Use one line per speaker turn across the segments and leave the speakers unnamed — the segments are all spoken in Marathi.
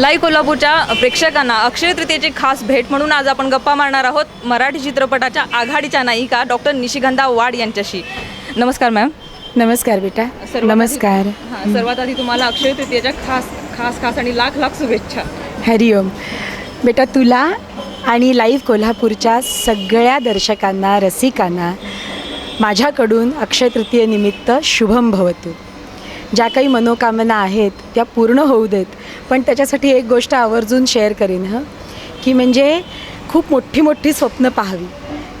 लाईव्ह कोल्हापूरच्या प्रेक्षकांना अक्षय तृतीयेची खास भेट म्हणून आज आपण गप्पा मारणार आहोत मराठी चित्रपटाच्या आघाडीच्या नायिका डॉक्टर निशिगंधा वाड यांच्याशी. नमस्कार मॅम.
नमस्कार बेटा.
सर्वात
नमस्कार.
हां, सर्वात आधी तुम्हाला अक्षय तृतीयेच्या खास खास खास आणि लाख लाख शुभेच्छा.
हरिओम बेटा तुला आणि लाईव्ह कोल्हापूरच्या सगळ्या दर्शकांना रसिकांना माझ्याकडून अक्षय तृतीयेनिमित्त शुभम भवतु. ज्या काही मनोकामना आहेत त्या पूर्ण होऊ देत. पण त्याच्यासाठी एक गोष्ट आवर्जून शेअर करीन हं. की म्हणजे खूप मोठी मोठी स्वप्न पाहावी.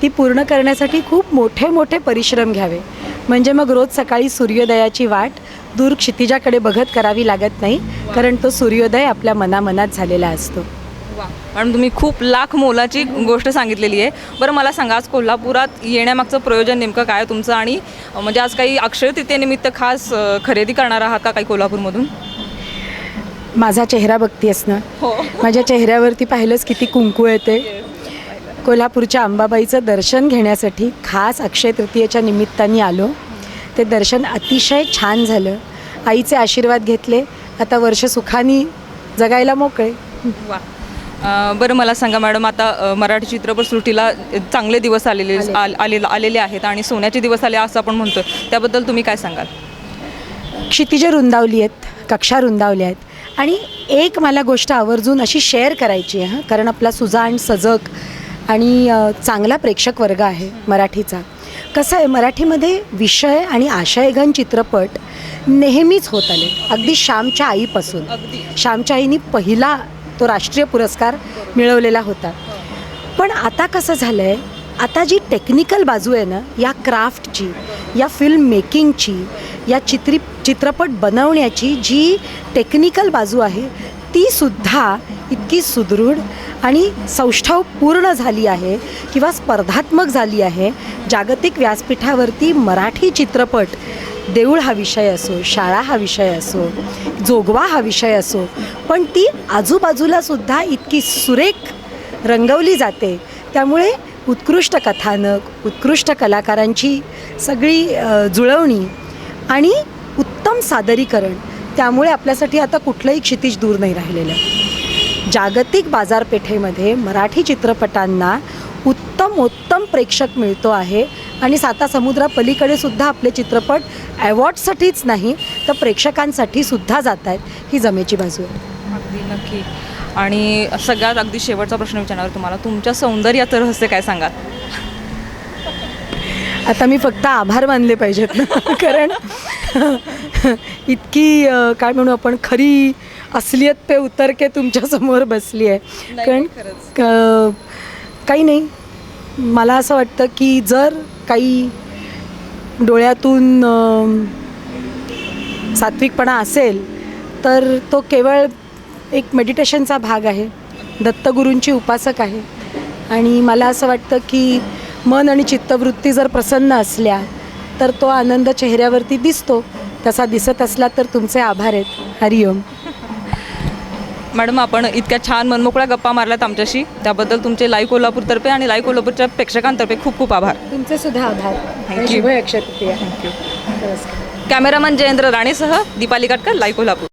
ती पूर्ण करण्यासाठी खूप मोठे मोठे परिश्रम घ्यावे. म्हणजे मग रोज सकाळी सूर्योदयाची वाट दूर क्षितिजाकडे बघत करावी लागत नाही कारण तो सूर्योदय आपल्या मनामनात झालेला असतो.
मॅडम तुम्ही खूप लाख मोलाची गोष्ट सांगितलेली आहे. बरं मला सांगा आज कोल्हापुरात येण्यामागचं प्रयोजन नेमकं काय तुमचं? आणि म्हणजे आज काही अक्षय तृतीयेनिमित्त खास खरेदी करणार आहात का काही कोल्हापूरमधून?
माझा चेहरा बघतीयस ना
हो.
माझ्या चेहऱ्यावरती पाहिलंच किती कुंकू येते. कोल्हापूरच्या अंबाबाईचं दर्शन घेण्यासाठी खास अक्षय तृतीयेच्या निमित्ताने आलो. ते दर्शन अतिशय छान झालं. आईचे आशीर्वाद घेतले. आता वर्ष सुखानी जगायला मोकळे.
वा. बरं मला सांगा मॅडम आता मराठी चित्रपटसृष्टीला चांगले दिवस आलेले आल- आले आलेले आहेत आणि सोन्याचे दिवस आले असं आपण म्हणतो त्याबद्दल तुम्ही काय सांगाल?
क्षितिजं रुंदावली आहेत कक्षा रुंदावल्या आहेत. आणि एक मला गोष्ट आवर्जून अशी शेअर करायची आहे हां. कारण आपला सुजाण सजग आणि चांगला प्रेक्षक वर्ग आहे मराठीचा. कसं आहे मराठीमध्ये विषय आणि आशयघन चित्रपट नेहमीच होत आले अगदी श्यामच्या आईपासून. श्यामच्या आईनी पहिला तो राष्ट्रीय पुरस्कार मिळवलेला होता. पण आता कसं झालं आहे आता जी टेक्निकल बाजू आहे ना या क्राफ्टची या फिल्म मेकिंगची या चित्री चित्रपट बनवण्याची जी टेक्निकल बाजू आहे तीसुद्धा इतकी सुदृढ आणि सौष्ठव पूर्ण झाली आहे किंवा स्पर्धात्मक झाली आहे. जागतिक व्यासपीठावरती मराठी चित्रपट देऊळ हा विषय असो शाळा हा विषय असो जोगवा हा विषय असो पण ती आजूबाजूला सुद्धा इतकी सुरेख रंगवली जाते. त्यामुळे उत्कृष्ट कथानक उत्कृष्ट कलाकारांची सगळी जुळवणी आणि उत्तम सादरीकरण त्यामुळे आपल्यासाठी आता कुठलंही क्षितिज दूर नाही राहिलेलं. जागतिक बाजारपेठेमध्ये मराठी चित्रपटांना उत्तम उत्तम प्रेक्षक मिळतो आहे. आणि साता समुद्रापलीकडे सुद्धा आपले चित्रपट अवॉर्डसाठीच नाही तर प्रेक्षकांसाठी सुद्धा जात आहेत. ही जमेची बाजू आहे.
अगदी नक्की. आणि सगळ्यात अगदी शेवटचा प्रश्न विचारणार तुम्हाला तुमच्या सौंदर्याचं रहस्य काय सांगाल?
आता मी फक्त आभार मानले पाहिजेत ना कारण इतकी काय म्हणू आपण खरी असलियत पे उतर के तुमच्यासमोर बसली आहे कारण काही नाही. मला असं वाटतं की जर काही डोळ्यातून सात्विकपणा असेल तर तो केवळ एक मेडिटेशनचा भाग आहे. दत्तगुरूंची उपासक आहे. आणि मला असं वाटतं की मन आणि चित्तवृत्ती जर प्रसन्न असल्या तर तो आनंद चेहऱ्यावरती दिसतो. तसा दिसत असला तर तुमचे आभार आहेत. हरिओम.
मॅडम आपण इतक्या छान मनमोकळ्या गप्पा मारल्यात आमच्याशी. त्याबद्दल तुमचे लाईव्ह कोल्हापूरतर्फे आणि लाईव्ह कोल्हापूरच्या प्रेक्षकांतर्फे खूप खूप आभार.
तुमचे सुद्धा आभार. अक्षय तृतीया. नमस्कार.
कॅमेरामन जयेंद्र राणेसह दीपाली काटकर लाईव्ह कोल्हापूर.